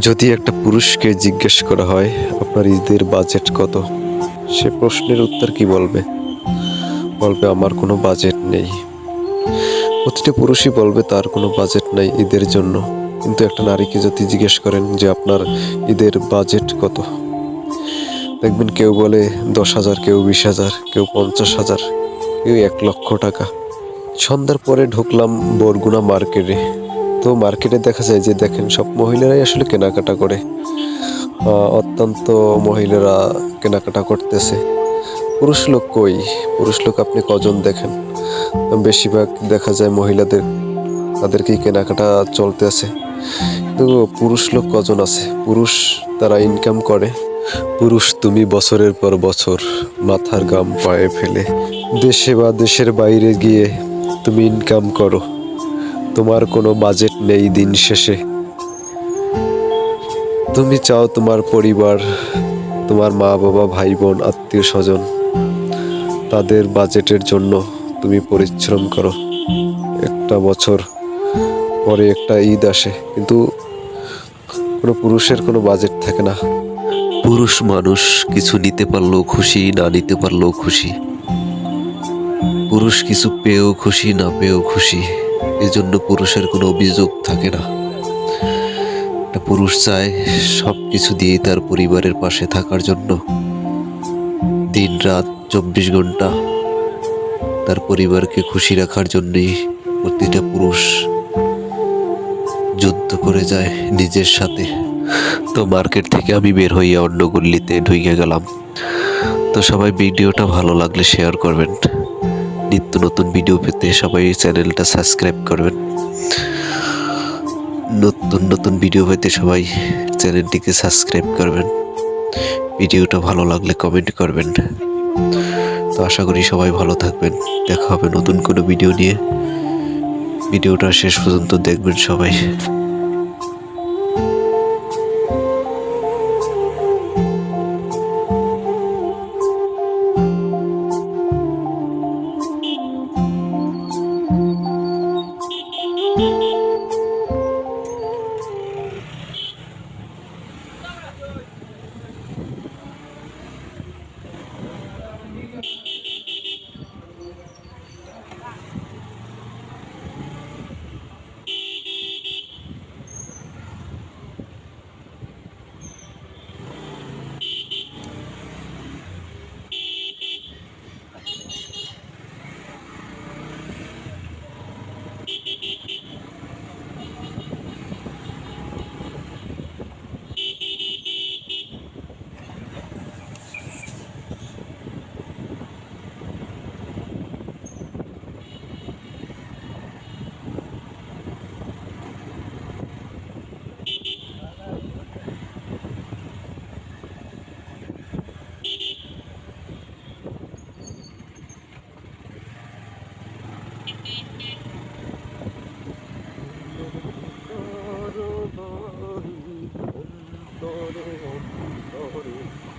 যদি একটা পুরুষকে জিজ্ঞেস করা হয়, আপনার ঈদের বাজেট কত? সে প্রশ্নের উত্তর কি বলবে? বলবে, আমার কোনো বাজেট নেই। প্রতিটা পুরুষই বলবে, তার কোনো বাজেট নাই ঈদের জন্য। কিন্তু একটা নারীকে যদি জিজ্ঞেস করেন যে, আপনার ঈদের বাজেট কত? দেখবেন কেউ বলে, দশ হাজার, কেউ বিশ হাজার, কেউ পঞ্চাশ হাজার, কেউ এক লক্ষ টাকা। সন্ধ্যার পরে ঢুকলাম বরগুনা মার্কেটে। তো মার্কেটে দেখা যায় যে দেখেন সব মহিলারাই আসলে কেনাকাটা করে। অত্যন্ত মহিলারা কেনাকাটা করতেছে। পুরুষ লোক কই? পুরুষ লোক আপনি কজন দেখেন? বেশিরভাগ দেখা যায় মহিলাদের, তাদেরকেই কেনাকাটা চলতে আছে কিন্তু পুরুষ লোক কজন আছে? পুরুষ তারা ইনকাম করে, পুরুষ তুমি বছরের পর বছর মাথার গাম পায়ে ফেলে। দেশে বা দেশের বাইরে গিয়ে তুমি ইনকাম করো। তোমার কোনো বাজেট নেই দিন শেষে। তুমি চাও তোমার পরিবার, তোমার মা বাবা, ভাই বোন, আত্মীয় স্বজন, তাদের বাজেটের জন্য তুমি পরিশ্রম করো। একটা বছর পরে একটা ঈদ আসে, কিন্তু কোনো পুরুষের কোনো বাজেট থাকে না। পুরুষ মানুষ কিছু নিতে পারলেও খুশি, না নিতে পারলেও খুশি। পুরুষ কিছু পেয়েও খুশি, না পেয়েও খুশি। এজন্য পুরুষের কোনো অভিযোগ থাকে না। পুরুষ চায় সব কিছু দিয়েই তার পরিবারের পাশে থাকার জন্য। দিন রাত চব্বিশ ঘণ্টা তার পরিবারকে খুশি রাখার জন্যই প্রতিটা পুরুষ যুদ্ধ করে যায় নিজের সাথে। তো মার্কেট থেকে আমি বের হইয়া অন্য গল্লিতে ঢুকে গেলাম। তো সবাই ভিডিওটা ভালো লাগলে শেয়ার করবেন। নিত্য নতুন ভিডিও পেতে সবাই চ্যানেলটা সাবস্ক্রাইব করবেন। নতুন নতুন ভিডিও পেতে সবাই চ্যানেলটিকে সাবস্ক্রাইব করবেন। ভিডিওটা ভালো লাগলে কমেন্ট করবেন। তো আশা করি সবাই ভালো থাকবেন। দেখা হবে নতুন কোনো ভিডিও নিয়ে। ভিডিওটা শেষ পর্যন্ত দেখবেন সবাই। 这黑球等会会给。